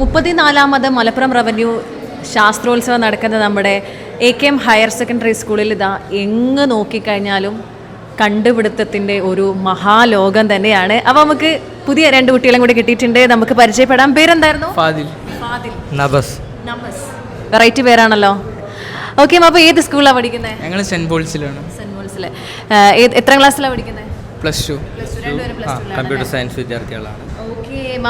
മുപ്പത്തിനാലാമത് Malappuram revenue ശാസ്ത്രോത്സവം നടക്കുന്ന നമ്മുടെ A K M higher secondary സ്കൂളിൽ ഇതാ എങ്ങ് നോക്കിക്കഴിഞ്ഞാലും കണ്ടുപിടുത്തത്തിന്റെ ഒരു മഹാലോകം തന്നെയാണ്. അപ്പോൾ നമുക്ക് പുതിയ രണ്ട് കുട്ടികളും കൂടി കിട്ടിയിട്ടുണ്ട്. നമുക്ക് പരിചയപ്പെടാം. പേരെന്തായിരുന്നു? ഫാദിൽ. ഫാദിൽ. നബസ്. നബസ്. വെറൈറ്റി പേരാണല്ലോ. ഓക്കെ അപ്പോൾ ഏത് സ്കൂളിലാണ് പഠിക്കുന്നത്? ഞങ്ങൾ സെന്റ് പോൾസിലാണ്. സെന്റ് പോൾസിലെ. എത്ര ക്ലാസ്സിലാണ് പഠിക്കുന്നത്? Plus two. കമ്പ്യൂട്ടർ സയൻസ് വിദ്യാർത്ഥികളാണ്.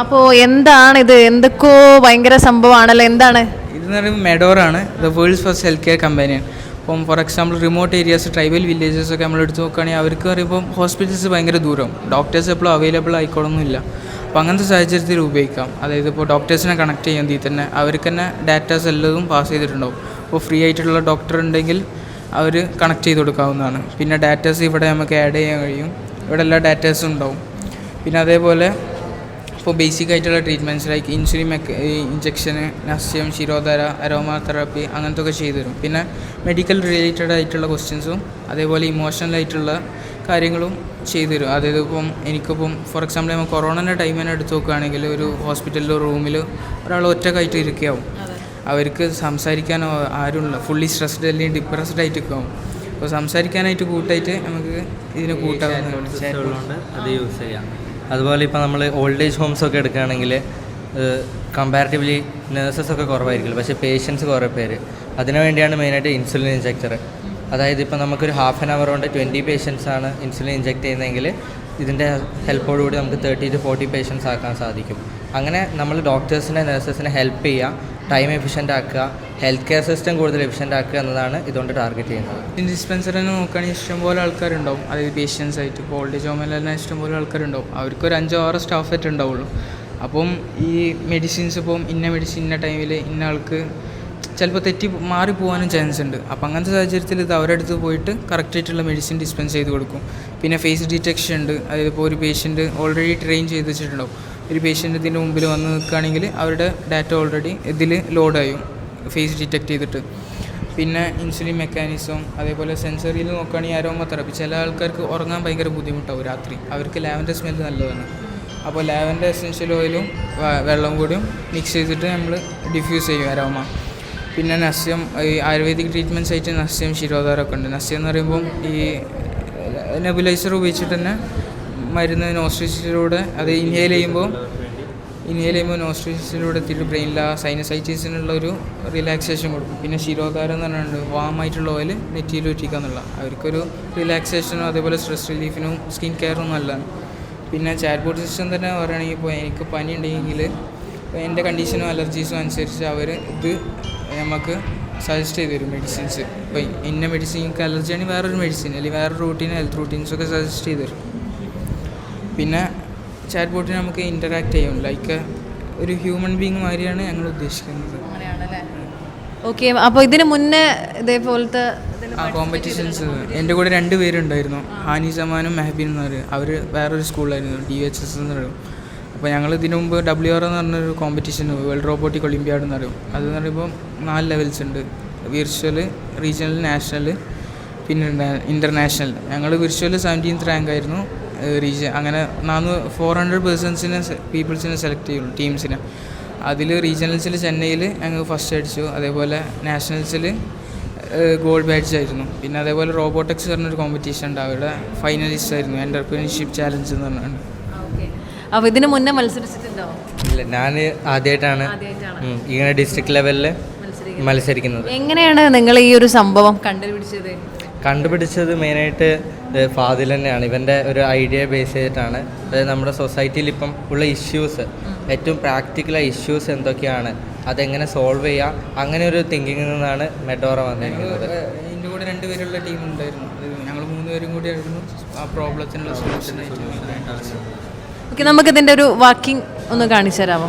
അപ്പോൾ എന്താണ് ഇത് എന്തൊക്കെയോ ഭയങ്കര സംഭവമാണല്ലോ? എന്താണ്? ഇതെന്ന് പറയുമ്പോൾ മെഡോറാണ്. The world's first health care കമ്പനിയാണ് ഇപ്പം for example remote areas tribal villages ഒക്കെ നമ്മൾ എടുത്ത് നോക്കുകയാണെങ്കിൽ അവർക്ക് പറയുമ്പോൾ ഹോസ്പിറ്റൽസ് ഭയങ്കര ദൂരം. ഡോക്ടേഴ്സ് എപ്പോഴും അവൈലബിൾ ആയിക്കോളൊന്നുമില്ല അപ്പോൾ അങ്ങനത്തെ സാഹചര്യത്തിൽ ഉപയോഗിക്കാം. അതായത് ഇപ്പോൾ ഡോക്ടേഴ്സിനെ കണക്ട് ചെയ്യാൻ തീ തന്നെ അവർക്ക് തന്നെ ഡാറ്റാസ് എല്ലാതും പാസ് ചെയ്തിട്ടുണ്ടാവും. അപ്പോൾ ഫ്രീ ആയിട്ടുള്ള ഡോക്ടർ ഉണ്ടെങ്കിൽ അവർ കണക്ട് ചെയ്ത് കൊടുക്കാവുന്നതാണ്. പിന്നെ ഡാറ്റാസ് ഇവിടെ നമുക്ക് ആഡ് ചെയ്യാൻ കഴിയും. ഇവിടെ എല്ലാ ഡാറ്റാസും ഉണ്ടാവും. പിന്നെ അതേപോലെ ഇപ്പോൾ ബേസിക് ആയിട്ടുള്ള ട്രീറ്റ്മെന്റ്സ് ലൈക്ക് ഇൻസുലിൻ മെക്ക ഇഞ്ചക്ഷന് നസ്യം ശിരോധര അരോമ തെറാപ്പി അങ്ങനത്തെ ഒക്കെ ചെയ്തു തരും. പിന്നെ മെഡിക്കൽ റിലേറ്റഡ് ആയിട്ടുള്ള ക്വസ്റ്റ്യൻസും അതേപോലെ ഇമോഷണൽ ആയിട്ടുള്ള കാര്യങ്ങളും ചെയ്തു തരും. അതായത് ഇപ്പം എനിക്കിപ്പം ഫോർ എക്സാമ്പിൾ നമ്മൾ കൊറോണന്റെ ടൈം തന്നെ എടുത്ത് നോക്കുകയാണെങ്കിൽ ഒരു ഹോസ്പിറ്റലിലോ റൂമിൽ ഒരാൾ ഒറ്റക്കായിട്ട് ഇരിക്കുകയാവും. അവർക്ക് സംസാരിക്കാനോ ആരുമില്ല. ഫുള്ളി സ്ട്രെസ്ഡ് അല്ലെങ്കിൽ ഡിപ്രസ്ഡ് ആയിട്ട് ഇരിക്കാവും അപ്പോൾ സംസാരിക്കാനായിട്ട് കൂട്ടായിട്ട് നമുക്ക് ഇതിന് കൂട്ടാവുന്നതാണ്. ഉള്ളതുകൊണ്ട് അത് യൂസ് ചെയ്യാം. അതുപോലെ ഇപ്പോൾ നമ്മൾ ഓൾഡ് ഏജ് ഹോംസ് ഒക്കെ എടുക്കുകയാണെങ്കിൽ കമ്പാരിറ്റീവ്ലി നേഴ്സസ് ഒക്കെ കുറവായിരിക്കില്ല. പക്ഷേ പേഷ്യൻസ് കുറേ പേര്. അതിനു വേണ്ടിയാണ് മെയിനായിട്ട് ഇൻസുലിൻ ഇഞ്ചക്ടർ അതായത് ഇപ്പോൾ നമുക്കൊരു ഹാഫ് ആൻ അവർ കൊണ്ട് ട്വന്റി പേഷ്യൻസ് ആണ് ഇൻസുലിൻ ഇഞ്ചക്ട് ചെയ്യുന്നതെങ്കിൽ ഇതിന്റെ ഹെൽപ്പോടുകൂടി നമുക്ക് തേർട്ടി ടു ഫോർട്ടി പേഷ്യൻസ് ആക്കാൻ സാധിക്കും. അങ്ങനെ നമ്മൾ ഡോക്ടേഴ്സിനെ നേഴ്സസിനെ ഹെൽപ്പ് ചെയ്യുക ടൈം എഫിഷ്യന്റ് ആക്കുക ഹെൽത്ത് കെയർ സിസ്റ്റം കൂടുതൽ എഫിഷ്യന്റ് ആക്കുക എന്നതാണ് ഇതുകൊണ്ട് ടാർഗറ്റ് ചെയ്യുന്നത്. ഡിസ്പെൻസറിനെ നോക്കുകയാണെങ്കിൽ ഇഷ്ടംപോലെ ആൾക്കാരുണ്ടാവും. അതായത് പേഷ്യൻസ് ആയിട്ട് ഇപ്പോൾ ഓൾഡ് ഏജ് ഹോമിൽ തന്നെ ഇഷ്ടംപോലെ ആൾക്കാരുണ്ടാവും. അവർക്ക് ഒരു അഞ്ചോ ആറോ സ്റ്റാഫ് ആയിട്ട് ഉണ്ടാവുള്ളൂ. അപ്പം ഈ മെഡിസിൻസ് ഇപ്പം ഇന്ന മെഡിസിൻ ഇന്ന ടൈമിൽ ഇന്ന ആൾക്ക് ചിലപ്പോൾ തെറ്റി മാറി പോകാനും ചാൻസ് ഉണ്ട്. അപ്പം അങ്ങനത്തെ സാഹചര്യത്തിൽ ഇത് അവരുടെ അടുത്ത് പോയിട്ട് കറക്റ്റ് ആയിട്ടുള്ള മെഡിസിൻ ഡിസ്പെൻസ് ചെയ്ത് കൊടുക്കും. പിന്നെ ഫേസ് ഡിറ്റക്ഷൻ ഉണ്ട്. അതായത് ഇപ്പോൾ ഒരു പേഷ്യന്റ് ഓൾറെഡി ട്രെയിൻ ചെയ്ത് വെച്ചിട്ടുണ്ടാവും. ഒരു പേഷ്യന്റ് ഇതിന്റെ മുമ്പിൽ വന്ന് നിൽക്കുകയാണെങ്കിൽ അവരുടെ ഡാറ്റ ഓൾറെഡി ഇതിൽ ലോഡായും ഫേസ് ഡിറ്റക്റ്റ് ചെയ്തിട്ട്. പിന്നെ ഇൻസുലിൻ മെക്കാനിസം അതേപോലെ സെൻസറിയിൽ നോക്കുകയാണെങ്കിൽ അരോമ തെറപ്പി ചില ആൾക്കാർക്ക് ഉറങ്ങാൻ ഭയങ്കര ബുദ്ധിമുട്ടാവും രാത്രി. അവർക്ക് ലാവൻഡർ സ്മെല്ല് നല്ലതാണ്. അപ്പോൾ ലാവൻഡർ എസെൻഷ്യൽ ഓയിലും വെള്ളം കൂടിയും മിക്സ് ചെയ്തിട്ട് നമ്മൾ ഡിഫ്യൂസ് ചെയ്യും അരോമ പിന്നെ നസ്യം ഈ ആയുർവേദിക് ട്രീറ്റ്മെന്റ്സ് ആയിട്ട് നസ്യം ശിരോധാരമൊക്കെ ഉണ്ട്. നസ്യം എന്ന് പറയുമ്പം ഈ നെബുലൈസർ ഉപയോഗിച്ചിട്ട് തന്നെ മരുന്ന് നോസ്ട്രിസിലൂടെ അത് ഇൻഹെയിൽ ചെയ്യുമ്പോൾ ഇൻഹേൽ ചെയ്യുമ്പോൾ നോസ്ട്രിസിലൂടെ എത്തിയിട്ട് ബ്രെയിനിൽ ആ സൈനസൈറ്റീസിനുള്ള ഒരു റിലാക്സേഷൻ കൊടുക്കും. പിന്നെ ശിരോധാരം എന്ന് പറഞ്ഞിട്ടുണ്ട് വാമായിട്ടുള്ള ഓയിൽ നെറ്റിയിൽ ഒറ്റിക്കുക എന്നുള്ള അവർക്കൊരു റിലാക്സേഷനും അതേപോലെ സ്ട്രെസ് റിലീഫിനും സ്കിൻ കെയറും നല്ലതാണ്. പിന്നെ ചാറ്റ് ബോട്ട് സിസ്റ്റം തന്നെ പറയുകയാണെങ്കിൽ ഇപ്പോൾ എനിക്ക് പനി ഉണ്ടെങ്കിൽ എന്റെ കണ്ടീഷനും അലർജീസും അനുസരിച്ച് അവർ ഇത് നമുക്ക് സജസ്റ്റ് ചെയ്ത് തരും മെഡിസിൻസ് ഇപ്പോൾ ഇന്ന മെഡിസിൻ എനിക്ക് അലർജി ആണെങ്കിൽ വേറൊരു മെഡിസിൻ അല്ലെങ്കിൽ വേറൊരു റൂട്ടീൻ ഹെൽത്ത് റൂട്ടീൻസൊക്കെ സജസ്റ്റ് ചെയ്ത് തരും. പിന്നെ ചാറ്റ് ബോട്ടിന് നമുക്ക് ഇന്ററാക്ട് ചെയ്യും. ലൈക്ക് ഒരു ഹ്യൂമൻ ബീങ് മാതിരിയാണ് ഞങ്ങൾ ഉദ്ദേശിക്കുന്നത്. അങ്ങനെയാണല്ലേ? ഓക്കെ അപ്പോൾ ഇതിന് മുന്നേ ഇതേപോലത്തെ കോമ്പറ്റീഷൻസ് എന്റെ കൂടെ രണ്ട് പേരുണ്ടായിരുന്നു. ഹാനി സമാനും മെഹബീൻ എന്ന് പറയും. അവർ വേറൊരു സ്കൂളിലായിരുന്നു. ഡി എച്ച് എസ് എന്ന് പറയും. അപ്പോൾ ഞങ്ങൾ ഇതിനു മുമ്പ് ഡബ്ല്യു ആർ എന്ന് പറഞ്ഞൊരു കോമ്പറ്റീഷൻ വേൾഡ് റോബോട്ടിക് ഒളിമ്പ്യാഡ് എന്ന് പറയും. അതെന്ന് പറയുമ്പോൾ നാല് ലെവൽസ് ഉണ്ട്. വിർച്വൽ റീജിയണൽ നാഷണൽ പിന്നെ ഇന്റർനാഷണൽ ഞങ്ങൾ വിർച്വൽ സെവന്റീൻത്ത് റാങ്ക് ആയിരുന്നു. റീജിയൻ അങ്ങനെ നാനൂ ഫോർ ഹൺഡ്രഡ് പേഴ്സൺസിനെ പീപ്പിൾസിനെ സെലക്ട് ചെയ്യുള്ളൂ ടീംസിനെ അതിൽ റീജിയണൽസിൽ ചെന്നൈയിൽ ഞങ്ങൾ ഫസ്റ്റ് അടിച്ചു. അതേപോലെ നാഷണൽസിൽ ഗോൾഡ് ബാഡ്ജ് ആയിരുന്നു. പിന്നെ അതേപോലെ റോബോട്ടിക്സ് പറഞ്ഞൊരു കോമ്പറ്റീഷൻ ഉണ്ട്. അവിടെ ഫൈനലിസ്റ്റ് ആയിരുന്നു. എന്റർപ്രീനർഷിപ്പ് ചാലഞ്ച് എന്ന് പറഞ്ഞാണ്. അപ്പോൾ ഇതിന് മുന്നേ മത്സരിച്ചിട്ടുണ്ടോ? ഇല്ല ഞാൻ ആദ്യമായിട്ടാണ് ഇങ്ങനെ ഡിസ്ട്രിക്ട് ലെവലിൽ മത്സരിക്കുന്നത്. മത്സരിക്കുന്നത്. എങ്ങനെയാണ് നിങ്ങൾ ഈ ഒരു സംഭവം കണ്ടുപിടിച്ചത്? കണ്ടുപിടിച്ചത് മെയിനായിട്ട് ഫാദിൽ തന്നെയാണ്. ഇവന്റെ ഒരു ഐഡിയ ബേസ് ചെയ്തിട്ടാണ്. അതായത് നമ്മുടെ സൊസൈറ്റിയിൽ ഇപ്പം ഉള്ള ഇഷ്യൂസ് ഏറ്റവും പ്രാക്ടിക്കലായ ഇഷ്യൂസ് എന്തൊക്കെയാണ് അതെങ്ങനെ സോൾവ് ചെയ്യാം അങ്ങനെ ഒരു തിങ്കിങ്ങിൽ നിന്നാണ് മെഡോറ വന്നിരിക്കുന്നത്. എന്റെ കൂടെ രണ്ട് പേരുള്ള ടീം ഉണ്ടായിരുന്നു. ഞങ്ങൾ മൂന്ന് പേരും കൂടി ആയിരുന്നു. ആ പ്രോബ്ലത്തിനുള്ള സൊല്യൂഷൻ ഓക്കെ നമുക്ക് ഇതിന്റെ ഒരു വർക്കിംഗ് ഒന്ന് കാണിച്ചു തരാമോ?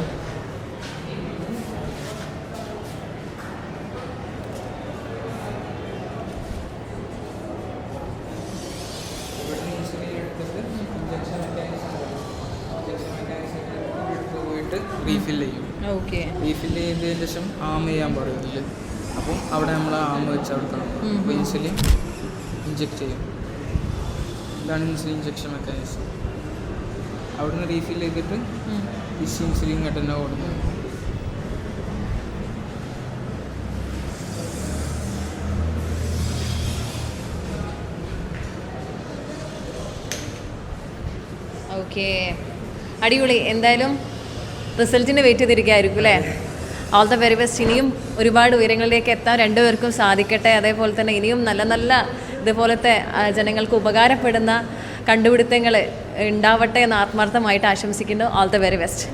റീഫിൽ ചെയ്യും. റീഫിൽ ചെയ്തതിന് ശേഷം ആം ചെയ്യാൻ പറയും ഇതിൽ അപ്പം അവിടെ നമ്മൾ ആം വെച്ച് കൊടുക്കണം അപ്പോൾ ഇൻസുലിൻ ഇഞ്ചെക്ട് ചെയ്യും. ഇതാണ് ഇൻസുലിൻ ഇഞ്ചെക്ഷൻ മെക്കാനിസം അവിടെ നിന്ന് റീഫിൽ ചെയ്തിട്ട് ഇസി ഇൻസുലിൻ കട്ടന്നെ കൊടുക്കുന്നത് ഓക്കെ അടിപൊളി. എന്തായാലും റിസൾട്ടിന് വെയിറ്റ് ചെയ്തിരിക്കുകയായിരിക്കും അല്ലേ? ഓൾ ദ വെരി ബെസ്റ്റ് ഇനിയും ഒരുപാട് ഉയരങ്ങളിലേക്ക് എത്താൻ രണ്ടുപേർക്കും സാധിക്കട്ടെ. അതേപോലെ തന്നെ ഇനിയും നല്ല നല്ല ഇതുപോലത്തെ ജനങ്ങൾക്ക് ഉപകാരപ്പെടുന്ന കണ്ടുപിടുത്തങ്ങൾ ഉണ്ടാവട്ടെ എന്ന് ആത്മാർത്ഥമായിട്ട് ആശംസിക്കുന്നു. All the very best